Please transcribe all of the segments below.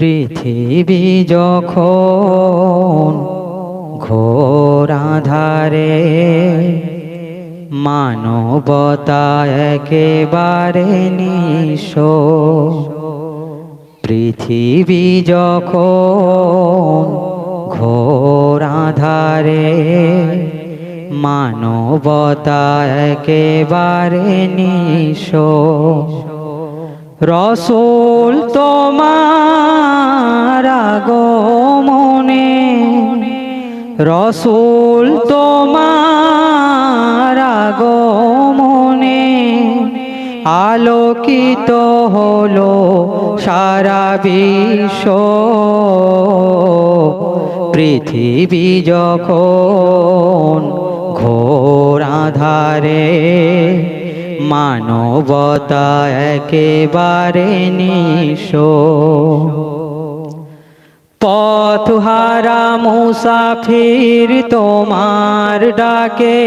পৃথিবী যখন ঘোর আধারে মানবতা একেবারে নিঃস পৃথিবী যখন ঘোর আধারে মানবতা একেবারে নিঃস রসুল তোমার আগমনে রসুল তোমার আগমনে আলোকিত হলো সারা বিশ্ব। পৃথিবী যখন ঘোর আধারে মানবতা একেবারে নিশ পথহারা মুসাফির তোমার ডাকে।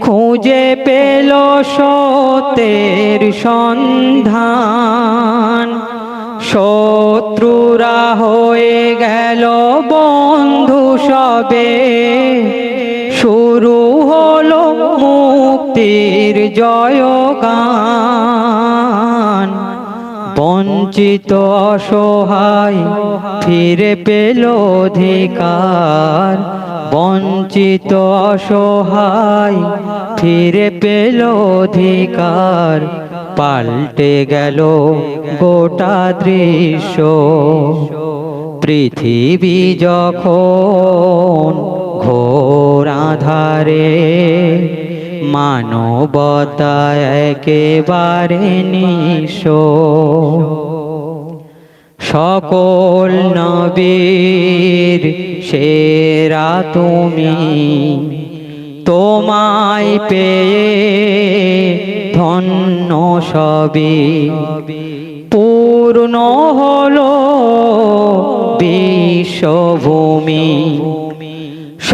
খুঁজে পেল সতের সন্ধান। শত্রুরা হয়ে গেল বন্ধু সবে। শুরু হলো মুক্তির জয়গান। বঞ্চিত, অসহায়, ফিরে পেল অধিকার। বঞ্চিত, অসহায়, ফিরে পেল অধিকার। পাল্টে গেল গোটা দৃশ্য। পৃথিবী যখন ঘোর আধারে মানবতা একেবারে নিশ সকল নবীর সেরা তুমি। তোমায় পেয়ে ধন্য সবে পূর্ণ হলো বিশ্বভূমি।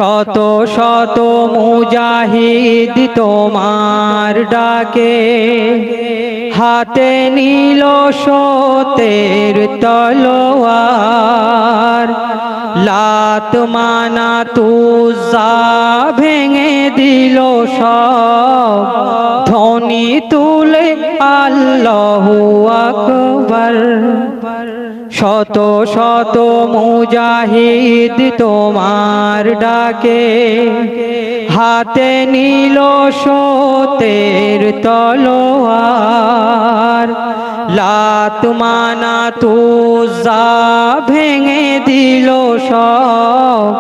শত শত মুজাহিদ তোমার ডাকে। হাতে নীল সতের তলোয়ার। লাত মানা তুজা ভেঙে দিল সব। ধ্বনি তুলে আল্লাহু আকবার। শত শত মুজাহিদ তোমার ডাকে, হাতে নীল সতের তলোয়ার। লাত মানা তুজা ভেঙে দিল সব,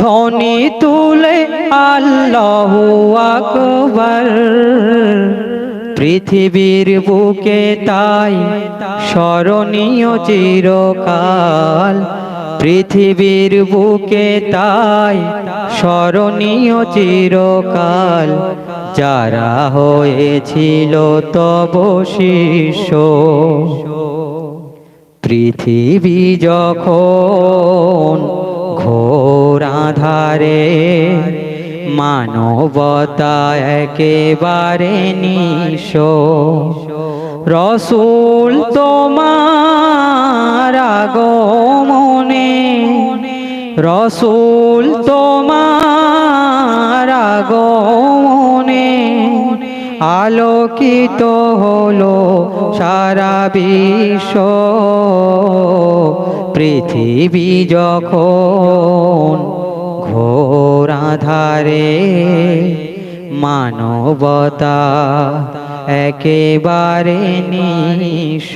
ধ্বনি তুলে আল্লাহু আকবার। পৃথিবীর বুকে তাই স্মরণীয় চিরকাল। পৃথিবীর বুকে তাই স্মরণীয় চিরকাল। যারা হয়েছিল তব শিষ্য। পৃথিবী যখন ঘোর আধারে মানবতা একেবারে নিশ রসুল তোমার আগমনে, রসুল তোমার আগমনে আলোকিত হলো সারা বিশ্ব। পৃথিবী যখন ঘোর মানবতা একেবারে নিশ